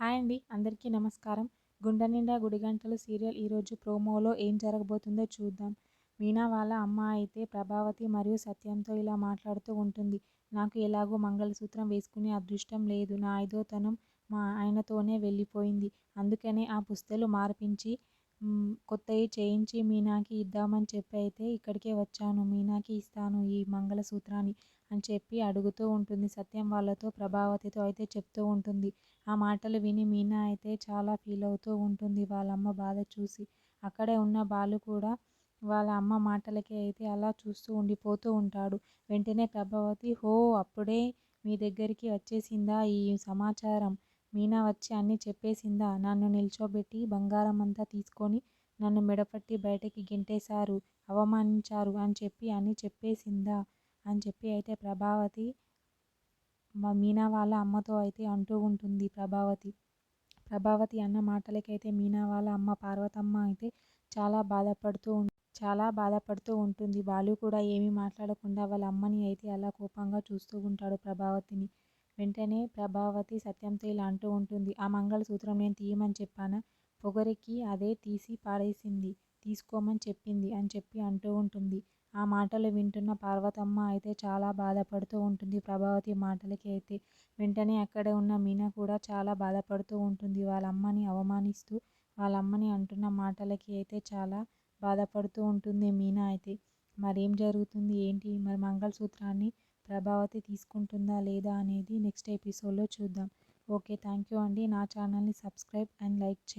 Hi అండి అందరికీ నమస్కారం. గుండె నిండా గుడిగంటలు సీరియల్ ఈరోజు ప్రోమోలో ఏం జరగబోతుందో చూద్దాం. మీనా వాళ్ళ అమ్మ అయితే ప్రభావతి మరియు సత్యంతో ఇలా మాట్లాడుతూ ఉంటుంది. నాకు ఎలాగో మంగళసూత్రం వేసుకునే అదృష్టం లేదు. నా ఐదోతనం మా ఆయనతోనే వెళ్ళిపోయింది. అందుకనే ఆ పుస్తలు మార్పించి కొత్తవి చేయించి మీనాకి ఇద్దామని చెప్పి అయితే ఇక్కడికే వచ్చాను. మీనాకి ఇస్తాను ఈ మంగళసూత్రాన్ని అని చెప్పి అడుగుతూ ఉంటుంది. సత్యం వాళ్ళతో ప్రభావతితో అయితే చెప్తూ ఉంటుంది. ఆ మాటలు విని మీనా అయితే చాలా ఫీల్ అవుతూ ఉంటుంది. వాళ్ళ అమ్మ బాధ చూసి అక్కడే ఉన్న బాలు కూడా వాళ్ళ అమ్మ మాటలకి అయితే అలా చూస్తూ ఉండిపోతూ ఉంటాడు. వెంటనే ప్రభావతి హో అప్పుడే మీ దగ్గరికి వచ్చేసిందా ఈ సమాచారం? మీనా వచ్చి అన్నీ చెప్పేసిందా? నన్ను నిల్చోబెట్టి బంగారం అంతా తీసుకొని నన్ను మెడపట్టి బయటకి గెంటేశారు. అవమానించారు అని చెప్పి అన్నీ చెప్పేసిందా? అని చెప్పి అయితే ప్రభావతి మీనా వాళ్ళ అమ్మతో అయితే అంటూ ఉంటుంది ప్రభావతి. ప్రభావతి అన్న మాటలకైతే మీనా వాళ్ళ అమ్మ పార్వతమ్మ అయితే చాలా బాధపడుతూ చాలా బాధపడుతూ ఉంటుంది. బాలు కూడా ఏమీ మాట్లాడకుండా వాళ్ళ అమ్మని అయితే అలా కోపంగా చూస్తూ ఉంటాడు ప్రభావతిని. వెంటనే ప్రభావతి సత్యంతో ఇలా అంటూ ఉంటుంది. ఆ మంగళసూత్రం నేను తీయమని చెప్పానా? పొగరికి అదే తీసి పాడేసింది తీసుకోమని చెప్పింది అని చెప్పి అంటూ ఉంటుంది. ఆ మాటలు వింటున్న పార్వతమ్మ అయితే చాలా బాధపడుతూ ఉంటుంది ప్రభావతి మాటలకి అయితే. వెంటనే అక్కడే ఉన్న మీనా కూడా చాలా బాధపడుతూ ఉంటుంది. వాళ్ళ అమ్మని అవమానిస్తూ వాళ్ళ అమ్మని అంటున్న మాటలకి అయితే చాలా బాధపడుతూ ఉంటుంది మీనా అయితే. మరేం జరుగుతుంది? ఏంటి? మరి మంగళసూత్రాన్ని ప్రభావతి తీసుకుంటుందా లేదా అనేది నెక్స్ట్ ఎపిసోడ్లో చూద్దాం. ఓకే థ్యాంక్ యూ అండి. నా ఛానల్ని సబ్స్క్రైబ్ అండ్ లైక్ చేయండి.